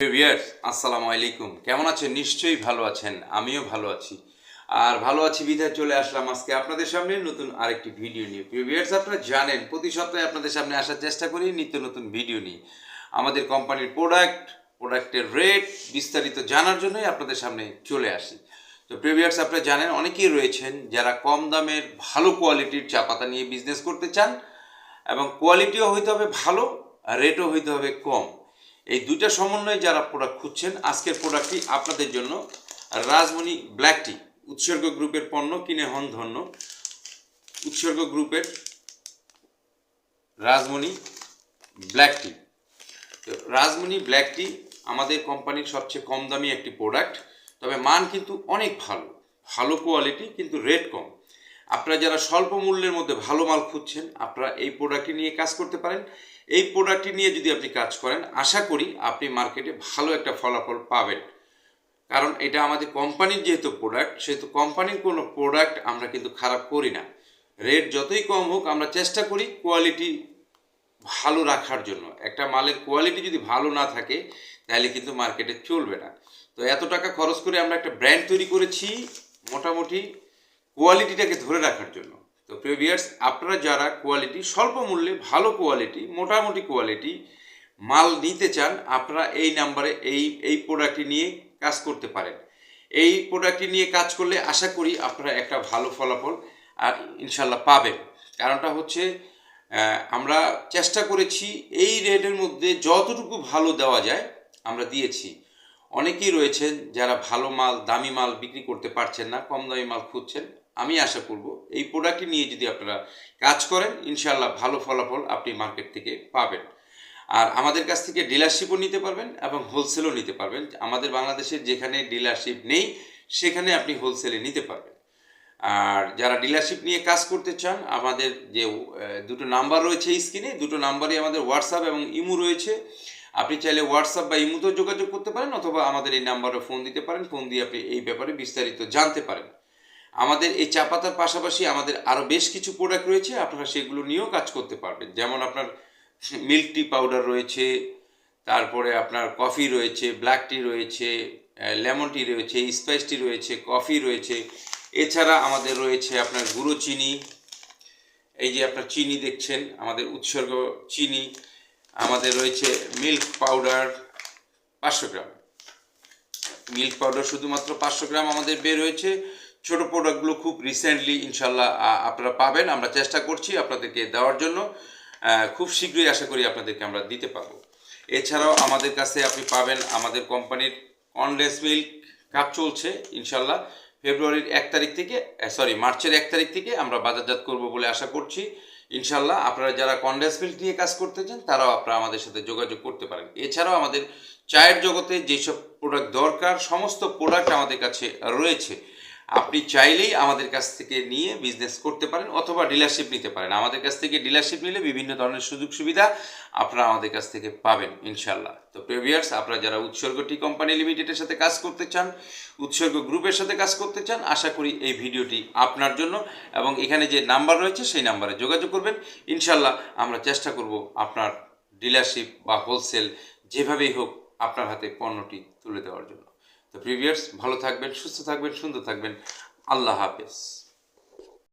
Viewers আসসালামু আলাইকুম। কেমন আছেন? নিশ্চয়ই ভালো আছেন। আমিও ভালো আছি। আর ভালো আছি বিধায় চলে আসলাম আজকে আপনাদের সামনে নতুন আরেকটি ভিডিও নিয়ে। ভিউয়ার্স আপনারা জানেন, প্রতি সপ্তাহে আপনাদের সামনে আসার চেষ্টা করি নিত্য নতুন ভিডিও নিয়ে। আমাদের কোম্পানির প্রোডাক্ট প্রোডাক্টের রেট বিস্তারিত জানার জন্যই আপনাদের সামনে চলে আসি। তো প্রিভিয়ার্স আপনারা জানেন, অনেকেই রয়েছেন যারা কম দামের ভালো কোয়ালিটির চা পাতা নিয়ে বিজনেস করতে চান এবং কোয়ালিটিও হইতে হবে ভালো রেটও হইতে হবে কম। এই দুইটা সমন্বয়ে যারা প্রোডাক্ট খুঁজছেন, আজকের প্রোডাক্টটি আপনাদের জন্য রাজমণি ব্ল্যাক টি উৎসর্গ গ্রুপের পণ্য কিনে হন ধন্য। উৎসর্গ গ্রুপের রাজমণি ব্ল্যাক টি তো রাজমণি ব্ল্যাক টি আমাদের কোম্পানির সবচেয়ে কম দামি একটি প্রোডাক্ট তবে মান কিন্তু অনেক ভালো ভালো কোয়ালিটি কিন্তু রেট কম। আপনারা যারা স্বল্প মূল্যের মধ্যে ভালো মাল খুঁজছেন, আপনারা এই প্রোডাক্টটি নিয়ে কাজ করতে পারেন। এই প্রোডাক্টটি নিয়ে যদি আপনি কাজ করেন, আশা করি আপনি মার্কেটে ভালো একটা ফলাফল পাবেন। কারণ এটা আমাদের কোম্পানির যেহেতু প্রোডাক্ট সেহেতু কোম্পানির কোনো প্রোডাক্ট আমরা কিন্তু খারাপ করি না। রেট যতই কম হোক, আমরা চেষ্টা করি কোয়ালিটি ভালো রাখার জন্য। একটা মালের কোয়ালিটি যদি ভালো না থাকে, তাহলে কিন্তু মার্কেটে চলবে না। তো এত টাকা খরচ করে আমরা একটা ব্র্যান্ড তৈরি করেছি, মোটামুটি কোয়ালিটিটাকে ধরে রাখার জন্য। তো প্রিভিয়ার্স আপনারা যারা কোয়ালিটি স্বল্প মূল্যে ভালো কোয়ালিটি মোটামুটি কোয়ালিটি মাল নিতে চান, আপনারা এই নাম্বারে এই এই প্রোডাক্টটি নিয়ে কাজ করতে পারেন। এই প্রোডাক্টটি নিয়ে কাজ করলে আশা করি আপনারা একটা ভালো ফলাফল আর ইনশাল্লাহ পাবেন। কারণটা হচ্ছে আমরা চেষ্টা করেছি এই রেটের মধ্যে যতটুকু ভালো দেওয়া যায়, আমরা দিয়েছি। অনেকেই রয়েছেন যারা ভালো মাল, দামি মাল বিক্রি করতে পারছেন না, কম দামি মাল খুঁজছেন। আমি আশা করব এই প্রোডাক্টটি নিয়ে যদি আপনারা কাজ করেন ইনশাল্লাহ ভালো ফলাফল আপনি মার্কেট থেকে পাবেন। আর আমাদের কাছ থেকে ডিলারশিপও নিতে পারবেন এবং হোলসেলও নিতে পারবেন। আমাদের বাংলাদেশের যেখানে ডিলারশিপ নেই, সেখানে আপনি হোলসেলে নিতে পারবেন। আর যারা ডিলারশিপ নিয়ে কাজ করতে চান, আমাদের যে দুটো নাম্বার রয়েছে স্ক্রিনে দুটো নাম্বারই আমাদের হোয়াটসঅ্যাপ এবং ইমু রয়েছে। আপনি চাইলে হোয়াটসঅ্যাপ বা ইমুতেও যোগাযোগ করতে পারেন, অথবা আমাদের এই নাম্বারে ফোন দিতে পারেন। ফোন দিয়ে আপনি এই ব্যাপারে বিস্তারিত জানতে পারেন। আমাদের এই চা পাতার পাশাপাশি আমাদের আরও বেশ কিছু প্রোডাক্ট রয়েছে, আপনারা সেগুলো নিয়েও কাজ করতে পারবেন। যেমন আপনার মিল্ক টি পাউডার রয়েছে, তারপরে আপনার কফি রয়েছে ব্ল্যাক টি রয়েছে লেমন টি রয়েছে স্পাইস টি রয়েছে কফি রয়েছে। এছাড়া আমাদের রয়েছে আপনার গুঁড়ো চিনি। এই যে আপনার চিনি দেখছেন, আমাদের উৎসর্গ চিনি। আমাদের রয়েছে মিল্ক পাউডার পাঁচশো গ্রাম। মিল্ক পাউডার শুধুমাত্র পাঁচশো গ্রাম আমাদের বের হয়েছে। ছোট প্রোডাক্টগুলো খুব রিসেন্টলি ইনশাল্লাহ আপনারা পাবেন। আমরা চেষ্টা করছি আপনাদেরকে দেওয়ার জন্য। খুব শীঘ্রই আশা করি আপনাদেরকে আমরা দিতে পারব। এছাড়াও আমাদের কাছে আপনি পাবেন আমাদের কোম্পানির কনডেন্স মিল্ক কাপ চলছে ইনশাল্লাহ ফেব্রুয়ারির এক তারিখ থেকে সরি মার্চের এক তারিখ থেকে আমরা বাজারজাত করব বলে আশা করছি। ইনশাল্লাহ আপনারা যারা কন্ডেন্স মিল্ক নিয়ে কাজ করতে চান, তারাও আপনারা আমাদের সাথে যোগাযোগ করতে পারেন। এছাড়াও আমাদের চায়ের জগতে যেসব প্রোডাক্ট দরকার, সমস্ত প্রোডাক্ট আমাদের কাছে রয়েছে। আপনি চাইলেই আমাদের কাছ থেকে নিয়ে বিজনেস করতে পারেন অথবা ডিলারশিপ নিতে পারেন। আমাদের কাছ থেকে ডিলারশিপ নিলে বিভিন্ন ধরনের সুযোগ সুবিধা আপনারা আমাদের কাছ থেকে পাবেন ইনশাল্লাহ তো প্রিভিয়ার্স আপনারা যারা উৎসর্গ টি কোম্পানি লিমিটেডের সাথে কাজ করতে চান, উৎসর্গ গ্রুপের সাথে কাজ করতে চান, আশা করি এই ভিডিওটি আপনার জন্য এবং এখানে যে নাম্বার রয়েছে সেই নাম্বারে যোগাযোগ করবেন। ইনশাল্লাহ আমরা চেষ্টা করব আপনার ডিলারশিপ বা হোলসেল যেভাবেই হোক আপনার হাতে পণ্যটি তুলে দেওয়ার জন্য। প্রিভিয়ার্স ভালো থাকবেন সুস্থ থাকবেন সুন্দর থাকবেন। আল্লাহ হাফেজ।